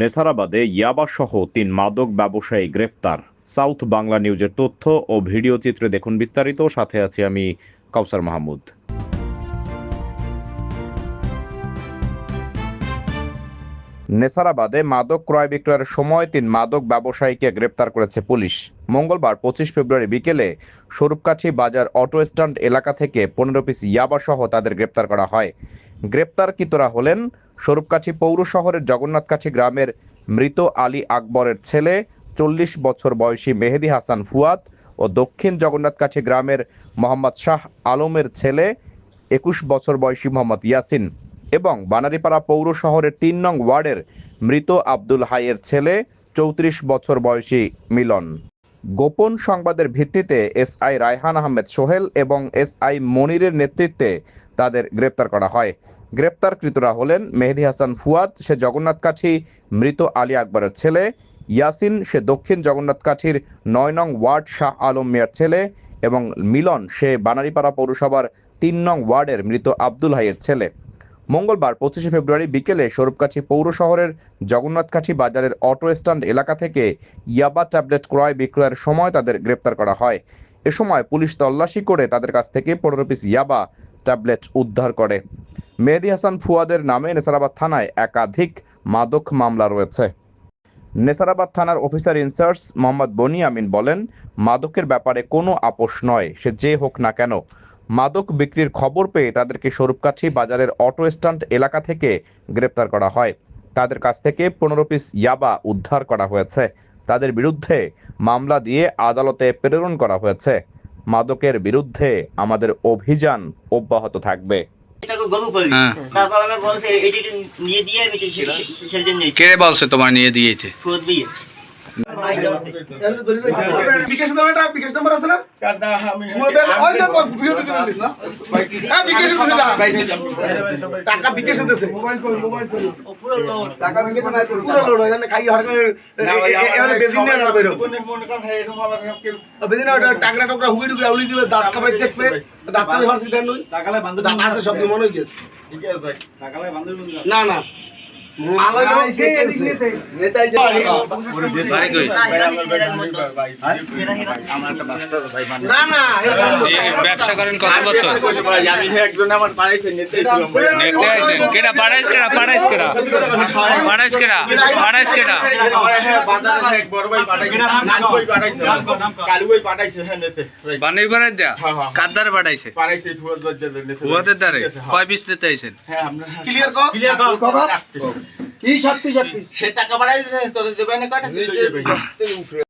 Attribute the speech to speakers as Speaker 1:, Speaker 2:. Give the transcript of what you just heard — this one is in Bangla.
Speaker 1: নেসারাবাদে ইয়াবাসহ তিন মাদক ব্যবসায়ী গ্রেপ্তার সাউথ বাংলা নিউজের তথ্য ও ভিডিও চিত্রে দেখুন বিস্তারিত। সাথে আছি আমি কাউসার মাহমুদ। নেসারাবাদে মাদক ক্রয় বিক্রয়ের সময় তিন মাদক ব্যবসায়ীকে গ্রেপ্তার করেছে পুলিশ। মঙ্গলবার পঁচিশ ফেব্রুয়ারি বিকেলে স্বরূপকাঠি বাজার অটো স্ট্যান্ড এলাকা থেকে পনেরো পিস ইয়াবাসহ তাদের গ্রেপ্তার করা হয়। গ্রেপ্তারকৃতরা হলেন স্বরূপকাঠি পৌর শহরের জগন্নাথকাঠি গ্রামের মৃত আলী আকবরের ছেলে, চল্লিশ বছর বয়সী মেহেদি হাসান ফুয়াদ ও দক্ষিণ জগন্নাথকাঠি গ্রামের মোহাম্মদ শাহ আলমের ছেলে, একুশ বছর বয়সী মোহাম্মদ ইয়াসিন এবং বানারীপাড়া পৌর শহরের তিন নং ওয়ার্ডের মৃত আব্দুল হাইয়ের ছেলে, চৌত্রিশ বছর বয়সী মিলন। গোপন সংবাদের ভিত্তিতে এসআই রায়হান আহমেদ সোহেল এবং এসআই মনিরের নেতৃত্বে তাদের গ্রেপ্তার করা হয়। গ্রেপ্তারকৃতরা হলেন মেহেদি হাসান ফুয়াদ, সে জগন্নাথকাঠি মৃত আলী আকবরের ছেলে, ইয়াসিন, সে দক্ষিণ জগন্নাথ জগন্নাথকাঠির নয় নং ওয়ার্ড শাহ আলম মিয়ার ছেলে এবং মিলন, সে বানারীপাড়া পৌরসভার তিন নং ওয়ার্ডের মৃত আব্দুল হাইয়ের ছেলে। মঙ্গলবার পঁচিশে ফেব্রুয়ারি বিকেলে স্বরূপকাঠি পৌর শহরের জগন্নাথকাঠি বাজারের অটো স্ট্যান্ড এলাকা থেকে ইয়াবা ট্যাবলেট ক্রয় বিক্রয়ের সময় তাদের গ্রেপ্তার করা হয়। এ সময় পুলিশ তল্লাশি করে তাদের কাছ থেকে পনেরো পিস ইয়াবা ট্যাবলেট উদ্ধার করে। মেহেদি হাসান ফুয়াদের নামে নেসারাবাদ থানায় একাধিক মাদক মামলা রয়েছে। নেসারাবাদ থানার অফিসার ইনচার্জ মোহাম্মদ বনি আমিন বলেন, মাদকের ব্যাপারে কোনো আপোষ নয়, সে যে হোক না কেন। মাদক বিক্রির খবর পেয়ে তাদেরকে স্বরূপকাছি বাজারের অটো স্ট্যান্ড এলাকা থেকে গ্রেপ্তার করা হয়। তাদের কাছ থেকে পনেরো পিস ইয়াবা উদ্ধার করা হয়েছে। তাদের বিরুদ্ধে মামলা দিয়ে আদালতে প্রেরণ করা হয়েছে। মাদকের বিরুদ্ধে আমাদের অভিযান অব্যাহত থাকবে।
Speaker 2: হ্যাঁ। কে বলছে তোমার নিয়ে দিয়েছে
Speaker 3: না? টাকা বিকাশ দিছে। মোবাইল কল মোবাইল কল টাকা বিকাশ না পুরো লোড হয় জানে খাই হরকে এবারে বেজিন না না বেরো বেজিন না টাকরা টকরা হুগি ঢুকে আউলি দিবে দাঁত কামড়ে দেখবে দাঁত কামড়ে হরছি দেন নই দাঁত আছে সব মনে হয়ে গেছে। না না।
Speaker 2: ব্যবসা করেন কত বছর নেটে আইছেন কেডা পাড়াইছ কেডা পাড়াইছ কেডা পাড়াইছ কেডা পাড়াইছ কেডা বানির পাড়াই দেয়া
Speaker 4: হ্যাঁ, হ্যাঁ।
Speaker 2: কাদ্দার পাঠাইছে ফুয়াদের কয় পিস নিতে আইছেন
Speaker 3: ক্লিয়ার ক্লিয়ার কর কি শক্তি শক্তি?
Speaker 4: সে টাকা বাড়াইছে তোর দেবে না কয়টা?